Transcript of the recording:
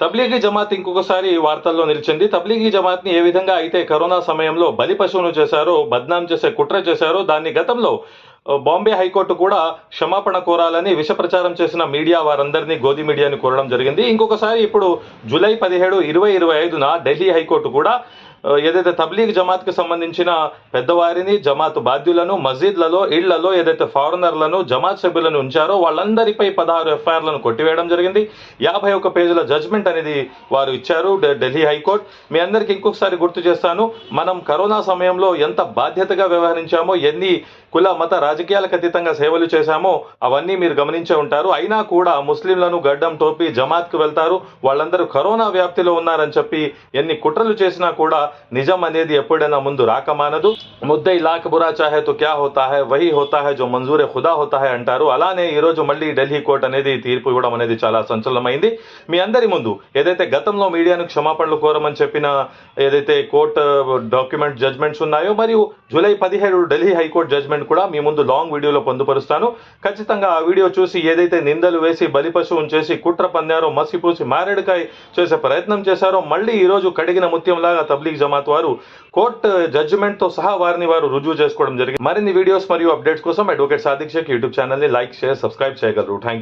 తబ్లీగీ జమాత్ ఇంకొకసారి వార్తల్లో నిలిచింది. తబ్లీగీ జమాత్ని ఏ విధంగా అయితే కరోనా సమయంలో బలి పశువును చేశారో బద్నాం చేసే కుట్ర చేశారో దాన్ని గతంలో బాంబే హైకోర్టు కూడా క్షమాపణ కోరాలని విష ప్రచారం చేసిన మీడియా వారందరినీ గోధి మీడియాని కోరడం జరిగింది. ఇంకొకసారి ఇప్పుడు జూలై పదిహేడు ఇరవై ఇరవై ఐదున ఢిల్లీ హైకోర్టు కూడా ఏదైతే తబ్లీగ్ జమాత్కి సంబంధించిన పెద్దవారిని జమాత్ బాధ్యులను మసీద్లలో ఇళ్ళలో ఏదైతే ఫారినర్లను జమాత్ సభ్యులను ఉంచారో వాళ్ళందరిపై పదహారు ఎఫ్ఐఆర్లను కొట్టివేయడం జరిగింది. యాభై ఒక్క పేజీల జడ్జ్మెంట్ అనేది వారు ఇచ్చారు ఢిల్లీ హైకోర్టు. మీ అందరికి ఇంకొకసారి గుర్తు చేస్తాను మనం కరోనా సమయంలో ఎంత బాధ్యతగా వ్యవహరించామో ఎన్ని కుల మత రాజకీయాలకు అతీతంగా సేవలు చేశామో అవన్నీ మీరు గమనించే ఉంటారు. అయినా కూడా ముస్లింలను గడ్డం టోపి జమాత్కు వెళ్తారు. వాళ్ళందరూ కరోనా వ్యాప్తిలో ఉన్నారని చెప్పి ఎన్ని కుట్రలు చేసినా కూడా నిజం అనేది ఎప్పుడైనా ముందు రాకమానదు ముద్దై లాక్ బురా చాహే తో క్యా హోతా హై? వహీ హోతా హై జో మంజూరే ఖుదా హోతా హై అంటారు. అలానే ఈ రోజు మళ్ళీ ఢిల్లీ కోర్టు అనేది తీర్పు ఇవ్వడం అనేది చాలా సంచలనమైంది. మీ అందరి ముందు ఏదైతే గతంలో మీడియాను క్షమాపణలు కోరమని చెప్పిన ఏదైతే కోర్టు డాక్యుమెంట్ జడ్జ్మెంట్స్ ఉన్నాయో మరియు జూలై పదిహేడు ఢిల్లీ హైకోర్టు జడ్జ్మెంట్ కూడా మీ ముందు లాంగ్ వీడియోలో పొందుపరుస్తాను. ఖచ్చితంగా ఆ వీడియో చూసి ఏదైతే నిందలు వేసి బలి పశువును చేసి కుట్ర పన్నారో మసిపూసి మారేడుకాయ చేసే ప్రయత్నం చేశారో మళ్ళీ ఈరోజు కడిగిన ముత్యంలాగా Tabligh జమాత్ వారు కోర్టు జడ్జిమెంట్ తో సహా వారిని వారు రుజువు చేసుకోవడం జరిగింది మరిన్ని వీడియోస్ మరియు అప్డేట్స్ కోసం advocate Sadiq Shaikh YouTube channel ని లైక్ షేర్ సబ్స్క్రైబ్ చేయగలరు థ్యాంక్